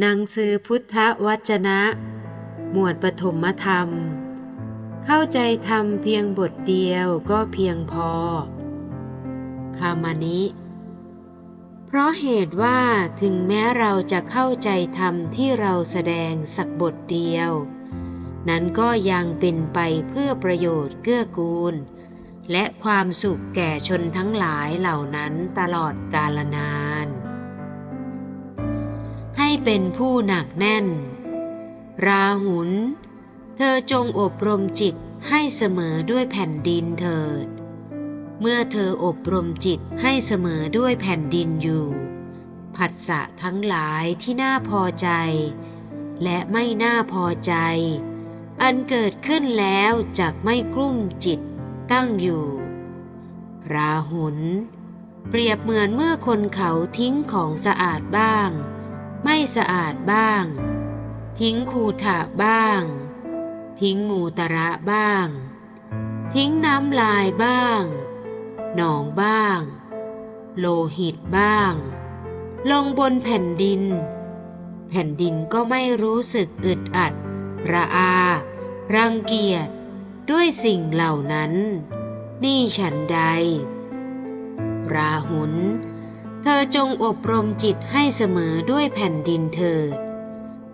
หนังสือพุทธวจนะ หมวดปฐมธรรม เข้าใจธรรมเพียงบทเดียวก็เพียงพอ คามานิ เพราะเหตุว่าถึงแม้เราจะเข้าใจธรรมที่เราแสดงสักบทเดียว นั้นก็ยังเป็นไปเพื่อประโยชน์เกื้อกูล และความสุขแก่ชนทั้งหลายเหล่านั้นตลอดกาลนาน เป็นผู้หนักแน่น ราหุล เธอจงอบรมจิตให้เสมอด้วยแผ่นดินเถิด เมื่อเธออบรมจิตให้เสมอด้วยแผ่นดินอยู่ ผัสสะทั้งหลายที่น่าพอใจ และไม่น่าพอใจ อันเกิดขึ้นแล้วจากไม่กลุ้มจิตตั้งอยู่ ราหุลเปรียบเหมือนเมื่อคนเขาทิ้งของสะอาดบ้าง ไม่สะอาดบ้าง ทิ้งคูถะบ้าง ทิ้งมูตระบ้าง ทิ้งน้ำลายบ้าง หนองบ้าง โลหิตบ้าง ลงบนแผ่นดิน แผ่นดินก็ไม่รู้สึกอึดอัด ระอา รังเกียจ ด้วยสิ่งเหล่านั้น นี่ฉันใด ราหุล เธอจงอบรมจิตให้เสมอด้วยแผ่นดินเถิด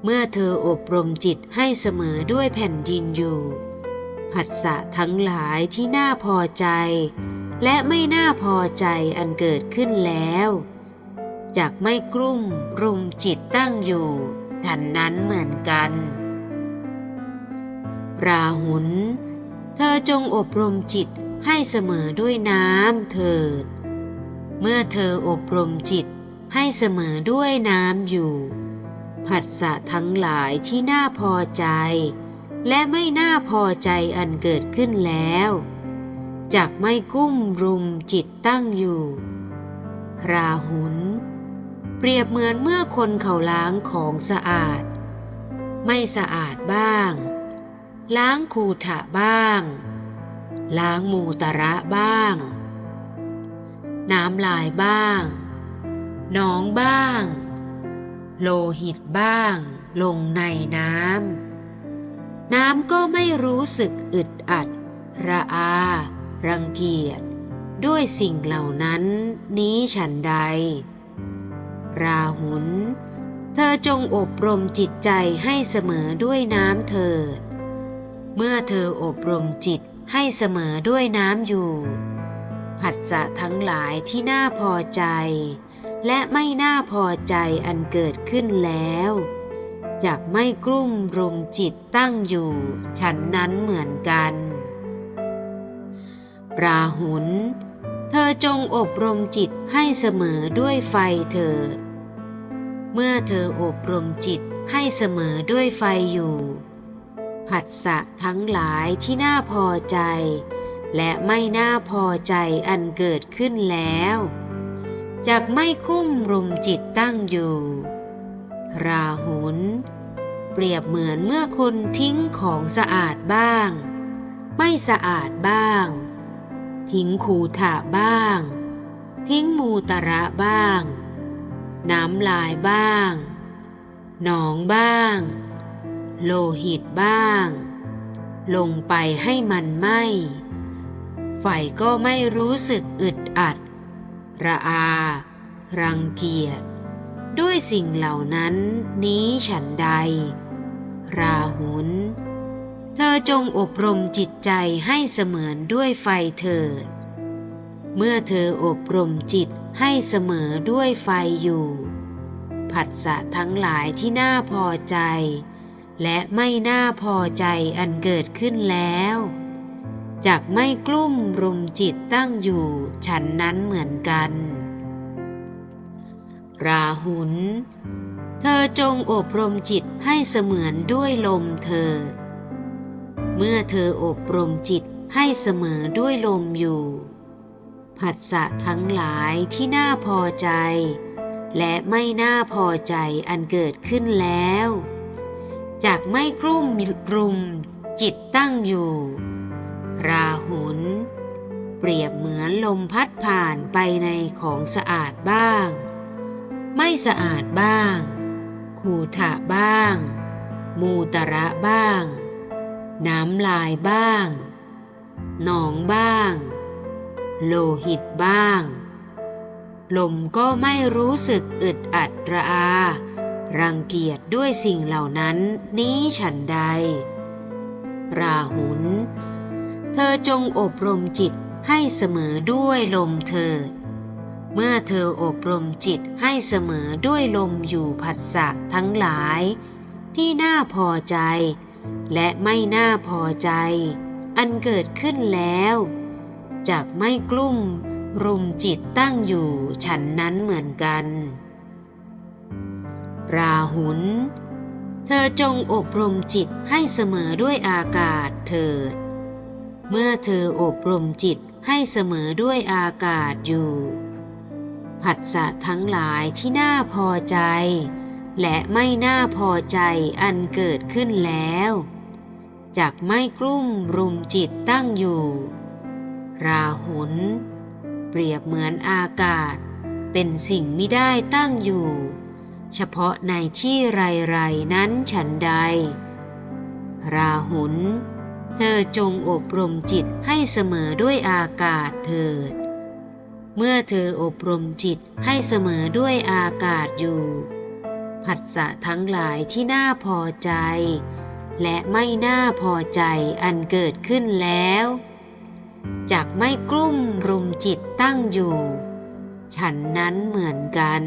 เมื่อเธออบรมจิตให้เสมอด้วยแผ่นดินอยู่ ผัสสะทั้งหลายที่น่าพอใจ และไม่น่าพอใจอันเกิดขึ้นแล้วจากไม่กลุ้มรุมจิตตั้งอยู่ทันนั้นเหมือนกัน ราหุล เธอจงอบรมจิตให้เสมอด้วยน้ำเถิด เมื่อเธออบรมจิตให้เสมอด้วยน้ำอยู่ ผัสสะทั้งหลายที่น่าพอใจ และไม่น่าพอใจอันเกิดขึ้นแล้วจากไม่กุ้มรุมจิตตั้งอยู่ ราหุลเปรียบเหมือนเมื่อคนเขาล้างของสะอาด ไม่สะอาดบ้าง ล้างคูถะบ้าง ล้างมูตระบ้าง น้ำลายบ้างหนองบ้าง โลหิตบ้าง ลงในน้ำ น้ำก็ไม่รู้สึกอึดอัด ระอา รังเกียจ ด้วยสิ่งเหล่านั้นนี้ฉันใด ราหุลเธอจงอบรมจิตใจให้เสมอด้วยน้ำเถิด เมื่อเธออบรมจิตให้เสมอด้วยน้ำอยู่ ผัสสะทั้งหลายที่น่าพอใจ และไม่น่าพอใจอันเกิดขึ้นแล้วจากไม่กลุ้มรุมจิตตั้งอยู่ฉันนั้นเหมือนกันราหุลเธอจงอบรมจิตให้เสมอด้วยไฟเถิด เมื่อเธออบรมจิตให้เสมอด้วยไฟอยู่ ผัสสะทั้งหลายที่น่าพอใจ และไม่น่าพอใจอันเกิดขึ้นแล้วจากไม่กุ้มรุมจิตตั้งอยู่ ราหุลเปรียบเหมือนเมื่อคนทิ้งของสะอาดบ้าง ไม่สะอาดบ้าง ทิ้งคูถะบ้าง ทิ้งมูตระบ้าง น้ำลายบ้าง หนองบ้าง โลหิตบ้าง ลงไปให้มันไหม ไฟก็ไม่รู้สึกอึดอัด ระอา รังเกียจ ด้วยสิ่งเหล่านั้นนี้ฉันใด ราหุลเธอจงอบรมจิตใจให้เสมือนด้วยไฟเถิด เมื่อเธออบรมจิตให้เสมอด้วยไฟอยู่ ผัสสะทั้งหลายที่น่าพอใจ และไม่น่าพอใจอันเกิดขึ้นแล้ว จากไม่กลุ้มรุมจิตตั้งอยู่ฉันนั้นเหมือนกัน ราหุล เธอจงอบรมจิตให้เสมือนด้วยลมเธอ เมื่อเธออบรมจิตให้เสมอด้วยลมอยู่ ผัสสะทั้งหลายที่น่าพอใจ และไม่น่าพอใจอันเกิดขึ้นแล้ว จากไม่กลุ้มรุมจิตตั้งอยู่ ราหุลเปรียบเหมือนลมพัดผ่านไปในของสะอาดบ้าง ไม่สะอาดบ้างขูถะบ้าง มูตระบ้าง น้ำลายบ้าง หนองบ้าง โลหิตบ้าง ลมก็ไม่รู้สึกอึดอัดระอา รังเกียจด้วยสิ่งเหล่านั้นนี้ฉันใด ราหุล ธอจงอบรมจิตให้เสมอด้วยลมเถิด เมื่อเธออบรมจิตให้เสมอด้วยลมอยู่ผัสสะทั้งหลาย ที่น่าพอใจ และไม่น่าพอใจ อันเกิดขึ้นแล้วจากไม่กลุ้มรุมจิตตั้งอยู่ฉันนั้นเหมือนกัน ราหุล เธอจงอบรมจิตให้เสมอด้วยอากาศเถิด เมื่อเธออบรมจิตให้เสมอด้วยอากาศอยู่ ผัสสะทั้งหลายที่น่าพอใจ และไม่น่าพอใจอันเกิดขึ้นแล้วจากไม่กลุ้มรุมจิตตั้งอยู่ ราหุลเปรียบเหมือนอากาศ เป็นสิ่งไม่ได้ตั้งอยู่ เฉพาะในที่ไรๆนั้นฉันใด ราหุล เธอจงอบรมจิตให้เสมอด้วยอากาศเถิด เมื่อเธออบรมจิตให้เสมอด้วยอากาศอยู่ ผัสสะทั้งหลายที่น่าพอใจ และไม่น่าพอใจอันเกิดขึ้นแล้วจากไม่กลุ้มรุมจิตตั้งอยู่ ฉันนั้นเหมือนกัน